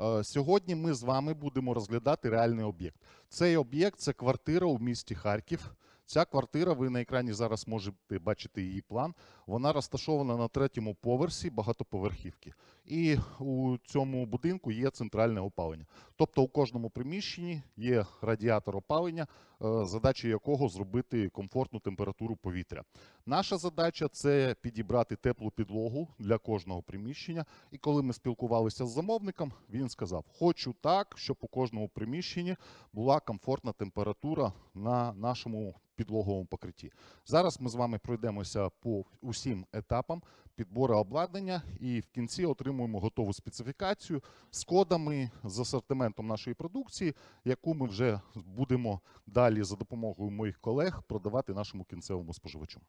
Е, Сьогодні ми з вами будемо розглядати реальний об'єкт. Цей об'єкт це квартира у місті Харків. Ця квартира, ви на екрані зараз можете бачити її план. Вона розташована на третьому поверсі багатоповерхівки. І у цьому будинку є центральне опалення. Тобто у кожному приміщенні є радіатор опалення, е, задача якого зробити комфортну температуру повітря. Наша задача це підібрати теплу підлогу для кожного приміщення. І коли ми спілкувалися з замовником, він сказав: Хочу так, щоб у кожному приміщенні була комфортна температура на нашому підлоговому покритті. Зараз ми з вами пройдемося по усім етапам підбору обладнання і в кінці отримуємо готову специфікацію з кодами, з асортиментом нашої продукції, яку ми вже будемо далі за допомогою моїх колег продавати нашому кінцевому споживачу.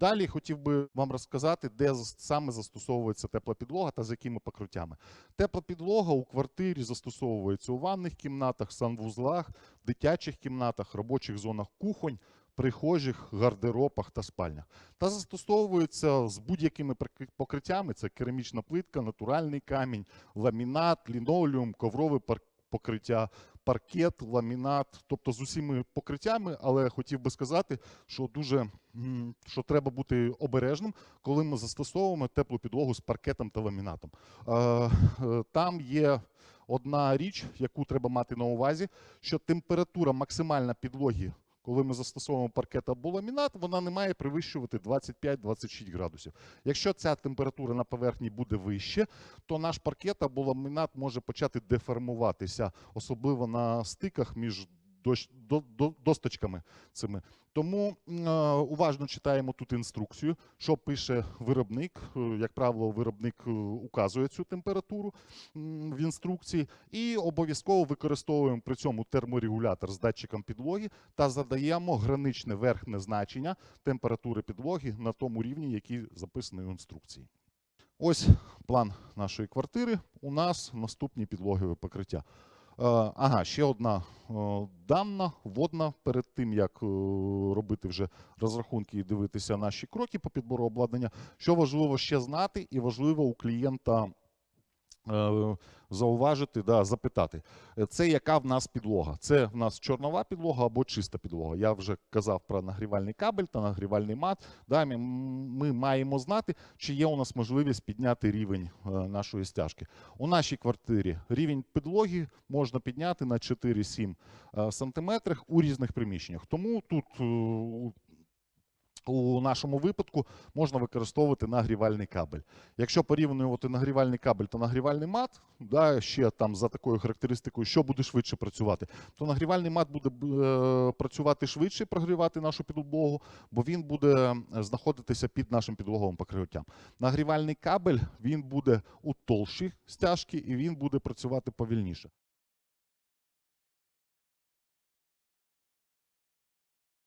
Далі хотів би вам розказати, де саме застосовується тепла підлога та з якими покриттями. Тепла підлога у квартирі застосовується у ванних кімнатах, санвузлах, дитячих кімнатах, робочих зонах кухонь, прихожих, гардеробах та спальнях. Та застосовується з будь-якими покриттями: це керамічна плитка, натуральний камінь, ламінат, лінолеум, коврове покриття, паркет, ламінат, тобто з усіми покриттями, але хотів би сказати, що дуже що треба бути обережним, коли ми застосовуємо теплу підлогу з паркетом та ламінатом. Е, е, Там є одна річ, яку треба мати на увазі, що температура максимальна підлоги. Коли ми застосовуємо паркет або ламінат, вона не має перевищувати 25-26 градусів. Якщо ця температура на поверхні буде вище, то наш паркет або ламінат може почати деформуватися, особливо на стиках між досточками цими. Тому е, уважно читаємо тут інструкцію, що пише виробник. Е, Як правило, виробник е, указує цю температуру в інструкції, і обов'язково використовуємо при цьому терморегулятор з датчиком підлоги та задаємо граничне верхнє значення температури підлоги на тому рівні, який записаний в інструкції. Ось план нашої квартири. У нас наступні підлогові покриття. Е, Ага, ще одна е, дана водна перед тим, як е, робити вже розрахунки і дивитися наші кроки по підбору обладнання. Що важливо ще знати, і важливо у клієнта зауважити, да, запитати. Е, Це яка в нас підлога? Це в нас чорнова підлога або чиста підлога. Я вже казав про нагрівальний кабель та нагрівальний мат. Да, ми, ми маємо знати, чи є у нас можливість підняти рівень е, нашої стяжки. У нашій квартирі рівень підлоги можна підняти на 4-7 е, сантиметрах у різних приміщеннях. Тому тут е, у- нашому випадку можна використовувати нагрівальний кабель. Якщо порівнювати нагрівальний кабель та нагрівальний мат, да, ще там за такою характеристикою, що буде швидше працювати, то нагрівальний мат буде е, працювати швидше, прогрівати нашу підлогу, бо він буде е, знаходитися під нашим підлоговим покриттям. Нагрівальний кабель він буде у толщі стяжки і він буде працювати повільніше.